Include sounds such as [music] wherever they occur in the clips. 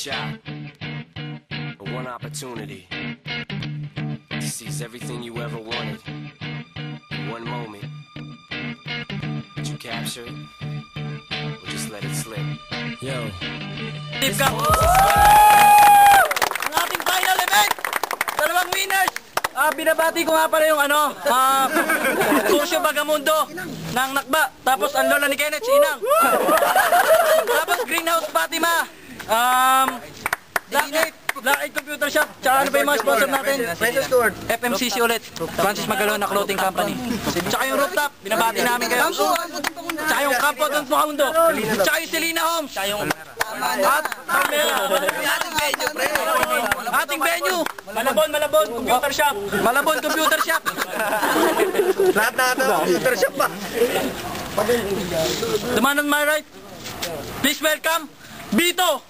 shot, or one opportunity to seize everything you ever wanted in one moment. Did you capture it? Or just let it slip? Yo. Ang ating final event! Dalawang winners! Ah, binabati ko nga pala yung ano, ah, [laughs] Kusyo Bagamundo ng Nakba. Tapos ang lola ni Kenneth, Inang. Tapos Greenhouse Fatima. Um, Black 8, Black 8 Computer Shop. Tsaka ano pa yung mga sponsor natin? FMCC ulit. Francis Magalona Clothing Company. Tsaka yung rooftop, binabati namin kayo. Tsaka yung Campo ng Mundo. Tsaka yung Selena Homes. Tsaka yung at ating venue, pre. Ating venue. Malabon, Malabon, computer shop. Malabon, computer shop. Lahat na ata, computer shop pa. The man on my right. Please welcome, Bito.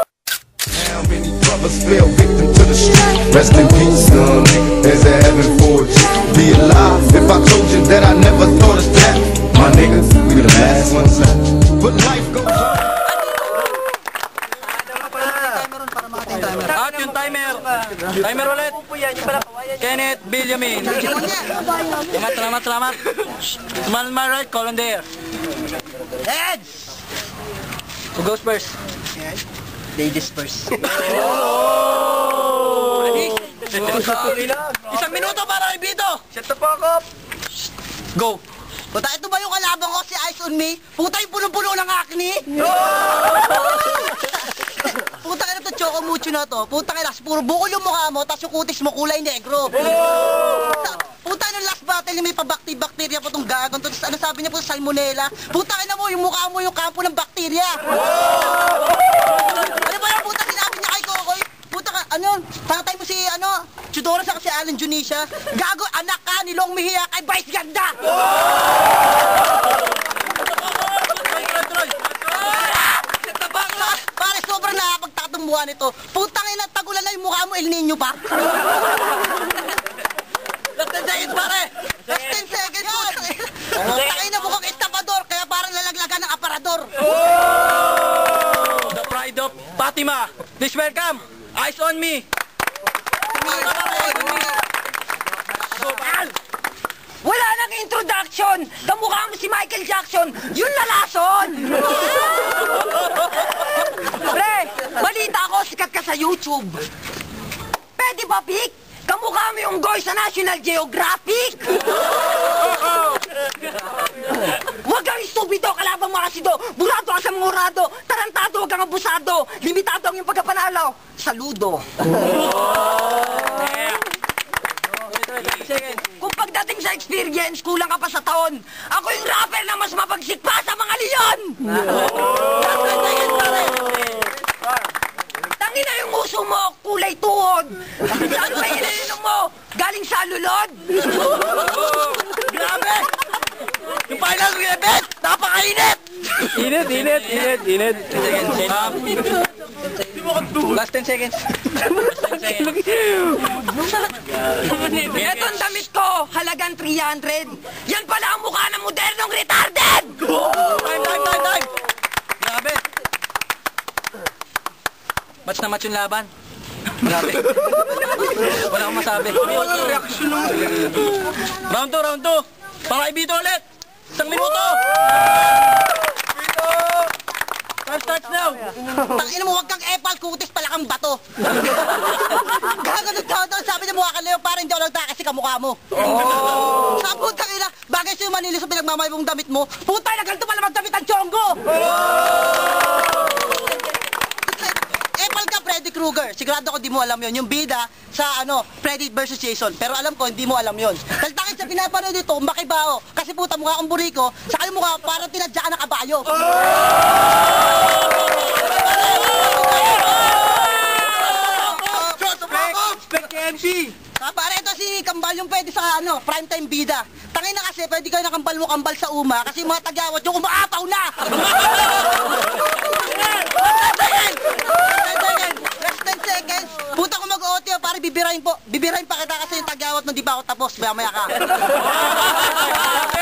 brothers fell victim to the street? Rest in peace, son. There's a heaven for you. Be alive if I told you that I never thought of that. My niggas, we the last ones left. But life goes on. At yung timer. Timer ulit. Kenneth Bilyamin. Salamat, salamat, salamat. On my right, call on there. Heads! Who goes first? Ladies [laughs] first. Isang minuto para kay Bito. Shut the fuck up! Go. Puta, ito ba yung kalaban ko si Eyes on Me? Puta, yung punong-puno ng acne! [laughs] Puta ka na to, Choco Mucho na to. Puta ka na, puro bukol yung mukha mo, tas yung kutis mo kulay negro. Puta, puta nung last battle yung may pabakti-bakterya po tong gagon to. Tapos ano sabi niya po, salmonella. Puta ka na mo, yung mukha mo yung kampo ng bakterya. ano ba yung puta sinabi niya kay Kokoy? Puta ka, ano, tatay mo si, Chudora sa si Alan Junisha. Gago, anak ka ni Long Mejia kay Vice Ganda! Pa- Pare, sobrang nakapagtatong mukha nito. Putang ina, tagulan na yung mukha mo, El Nino pa. Last 10 seconds, pare. Last 10 seconds, ina. Putang ina, mukhang estapador, kaya parang lalaglagan ng aparador. The pride of Fatima. Please welcome. Eyes on me. Wala nang introduction! Kamukha mo si Michael Jackson! Yun lalason! Pre, balita ko, sikat ka sa YouTube. Pwede ba, Vic? Kamukha mo yung goy sa National Geographic! Huwag kang istupido, kalaban mo kasi do! Burado ka sa murado! Tarantado, huwag kang abusado! Limitado ang iyong pagkapanalo! Saludo! Kung pagdating sa experience, kulang ka pa sa taon. Ako yung rapper na mas mapagsik pa sa mga leon! Tangin na yung uso mo, kulay tuhod. Saan ba ininom mo? Galing sa lulod? Grabe! Yung final event, napakainit! Init, init, init, init. Um, last 10 seconds. Ito ang damit ko, halagang 300. Yan pala ang mukha ng modernong retarded! Time, time, time, time! Grabe! Match na match yung laban. Grabe. Wala akong masabi. Round 2, round 2. Para kay Bito ulit. Isang minuto. Time starts now. Tangina mo, huwag kang epal, kutis pala kang bato. Gaganong tao doon, sabi niya mukha kang leo, parang hindi ako nagtaka kasi kamukha mo. Oh. Sa putang ina, bagay sa'yo Manila sa pinagmamay mong damit mo, putay na ganito pala magdamit ang chongo! Epal ka, Freddy Krueger. Sigurado ko di mo alam yon Yung bida sa ano, Freddy versus Jason. Pero alam ko, hindi mo alam yon Dahil na pinapanood dito, makibao. Oh? Kasi puta mukha ang buriko, saka yung mukha parang tinadyaan ng kabayo. Kenji! Ah, pare, ito si Kambal yung pwede sa ano, primetime bida. Tangin na kasi, pwede kayo nakambal mo kambal sa uma kasi mga tagawat yung umaataw na! [laughs] Tingin! bibirahin po. Bibirahin pa kita kasi yung tagawat nung di ba ako tapos. Maya-maya ka. [laughs]